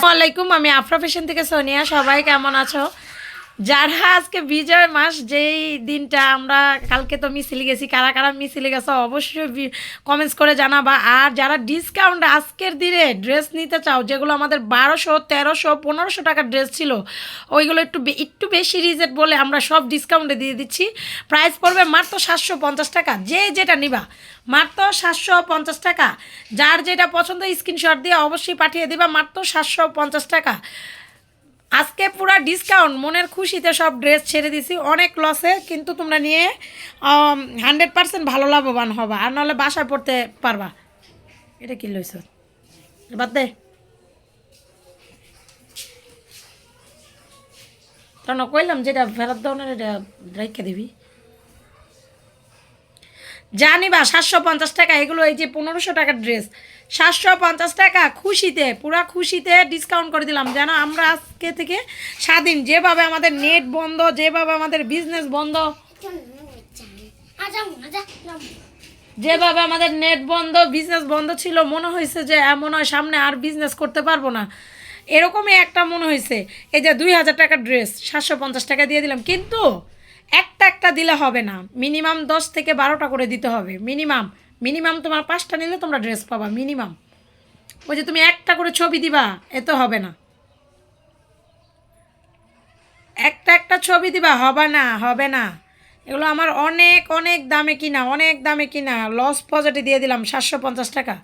আসসালামাইকুম আমি আফরা ফ্যাশন থেকে সোনিয়া। সবাই কেমন আছো? যারা আজকে বিজয় মাস, যেই দিনটা আমরা কালকে তো মিছিলে গেছি, কারা কারা মিছিলে গেছো অবশ্যই কমেন্টস করে জানাবা। আর যারা ডিসকাউন্ট আজকের দিনে ড্রেস নিতে চাও, যেগুলো আমাদের বারোশো, তেরোশো, পনেরোশো টাকার ড্রেস ছিল, ওইগুলো একটু একটু বেশি রিজেট বলে আমরা সব ডিসকাউন্টে দিয়ে দিচ্ছি। প্রাইস পড়বে মাত্র সাতশো পঞ্চাশ টাকা। যে যেটা নিবা, মাত্র সাতশো পঞ্চাশ টাকা। যার যেটা পছন্দ স্ক্রিনশট দিয়ে অবশ্যই পাঠিয়ে দিবা, মাত্র সাতশো পঞ্চাশ টাকা। আজকে পুরো ডিসকাউন্ট মনের খুশিতে সব ড্রেস ছেড়ে দিছি। অনেক লসে কিন্তু তোমরা নিয়ে হান্ড্রেড পার্সেন্ট ভালো লাভবান হবা। আর নাহলে বাসায় পড়তে পারবা। এটা কি লইছ? বাদ দে। কইলাম যেটা ফেরত দাও না, এটা রেখে দিবি। জানিবা সাতশো পঞ্চাশ টাকা, এগুলো এই যে পনেরোশো টাকার ড্রেস সাতশো পঞ্চাশ টাকা, খুশিতে, পুরা খুশিতে ডিসকাউন্ট করে দিলাম। যেন আমরা আজকে থেকে স্বাধীন, যেভাবে আমাদের নেট বন্ধ, যেভাবে আমাদের বিজনেস বন্ধ, যেভাবে আমাদের নেট বন্ধ বিজনেস বন্ধ ছিল, মনে হয়েছে যে এমন হয় সামনে আর বিজনেস করতে পারব না। এরকমই একটা মনে হয়েছে। এই যে দুই হাজার টাকার ড্রেস সাতশো পঞ্চাশ টাকা দিয়ে দিলাম। কিন্তু একটা একটা দিলে হবে না। মিনিমাম দশ থেকে বারোটা করে দিতে হবে। মিনিমাম মিনিমাম তোমার পাঁচটা নিলে তোমরা ড্রেস পাবা মিনিমাম ওই যে তুমি একটা করে ছবি দিবা, এ তো হবে না। একটা একটা ছবি দিবা, হবে না হবে না। এগুলো আমার অনেক অনেক দামে কিনা, অনেক দামে কিনা। লস পজেটে দিয়ে দিলাম সাতশো পঞ্চাশ টাকা।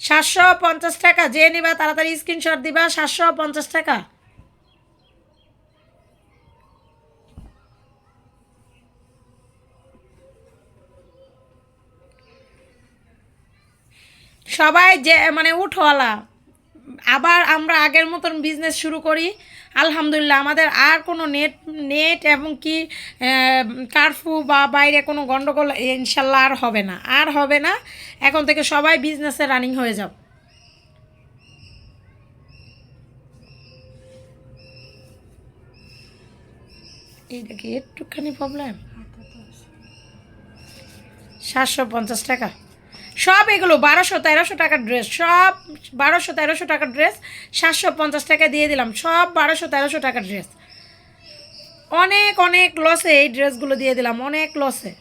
সাতশো পঞ্চাশ টাকা, যে নিবা তাড়াতাড়ি স্ক্রিনশট দিবা, সাতশো পঞ্চাশ টাকা। সবাই যে মানে উঠওয়ালা। আবার আমরা আগের মতন বিজনেস শুরু করি। আলহামদুলিল্লাহ, আমাদের আর কোনো নেট নেট এবং কি কারফু বা বাইরে কোনো গণ্ডগোল ইনশাল্লাহ আর হবে না। আর হবে না, এখন থেকে সবাই বিজনেসে রানিং হয়ে যাও। এইটা কি একটুখানি প্রবলেম সাতশো পঞ্চাশ টাকা। সব এগুলো বারোশো তেরোশো টাকার ড্রেস, সব বারোশো তেরোশো টাকার ড্রেস, সাতশো পঞ্চাশ টাকা দিয়ে দিলাম, সব বারোশো তেরোশো টাকার ড্রেস। অনেক অনেক লসে এই ড্রেসগুলো দিয়ে দিলাম, অনেক লসে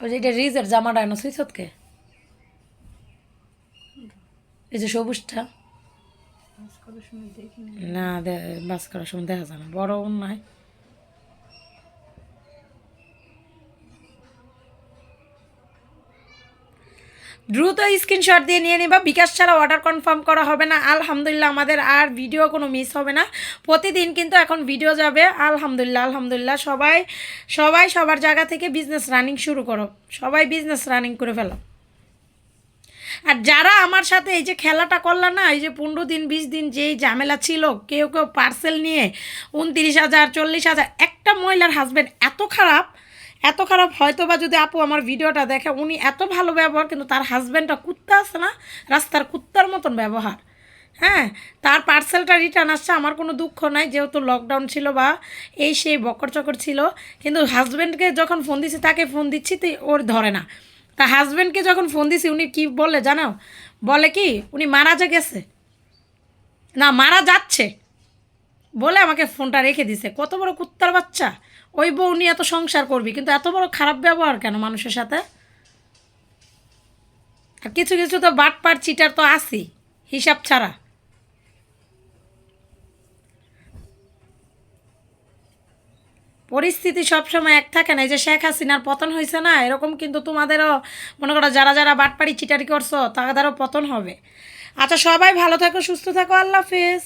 ওই যে এটা রিজের জামাটা এনে সুইসতকে এই যে সবুজটা। না। বাস করার সময় দেখা যায় না। বড় নয় দ্রুত স্ক্রিনশট দিয়ে নিয়ে নিবা। বিকাশ ছাড়া অর্ডার কনফার্ম করা হবে না। আলহামদুলিল্লাহ আমাদের আর ভিডিও কোনো মিস হবে না। প্রতিদিন কিন্তু এখন ভিডিও যাবে। আলহামদুলিল্লাহ আলহামদুলিল্লাহ। সবাই সবাই সবার জায়গা থেকে বিজনেস রানিং শুরু করো। সবাই বিজনেস রানিং করে ফেলো। আর যারা আমার সাথে এই যে খেলাটা করল না, এই যে পনেরো দিন, বিশ দিন যেই ঝামেলা ছিল, কেউ কেউ পার্সেল নিয়ে উনত্রিশ হাজার, চল্লিশ হাজার, একটা মহিলার হাজব্যান্ড এত খারাপ এত খারাপ হয়তো বা যদি আপু আমার ভিডিওটা দেখে, উনি এত ভালো ব্যবহার, কিন্তু তার হাজব্যান্ডটা কুত্তা আছে না, রাস্তার কুত্তার মতন ব্যবহার। হ্যাঁ তার পার্সেলটা রিটার্ন আসছে, আমার কোনো দুঃখ নাই, যেহেতু লকডাউন ছিল বা এই সেই বকর চকর ছিল, কিন্তু হাজব্যান্ডকে যখন ফোন দিচ্ছি তাকে ফোন দিচ্ছি, তো ওর ধরে না। তা হাজব্যান্ডকে যখন ফোন দিছি, উনি কি বলে জানো বলে কি, উনি মারা যা গেছে। না, মারা যাচ্ছে। বলে আমাকে ফোনটা রেখে দিছে। কত বড় কুত্তার বাচ্চা। ওই বউ উনি এত সংসার করবি, কিন্তু এত বড় খারাপ ব্যবহার কেন মানুষের সাথে? আর কিছু কিছু তো বাটপার চিটার তো আসি হিসাব ছাড়া। পরিস্থিতি সবসময় এক থাকে না, এই যে শেখ হাসিনার পতন হয়েছে না, এরকম কিন্তু তোমাদেরও মনে করো যারা যারা বাটপাড়ি চিটারি করছ, তাদেরও পতন হবে। আচ্ছা সবাই ভালো থাকো, সুস্থ থাকো, আল্লাহ হাফেজ।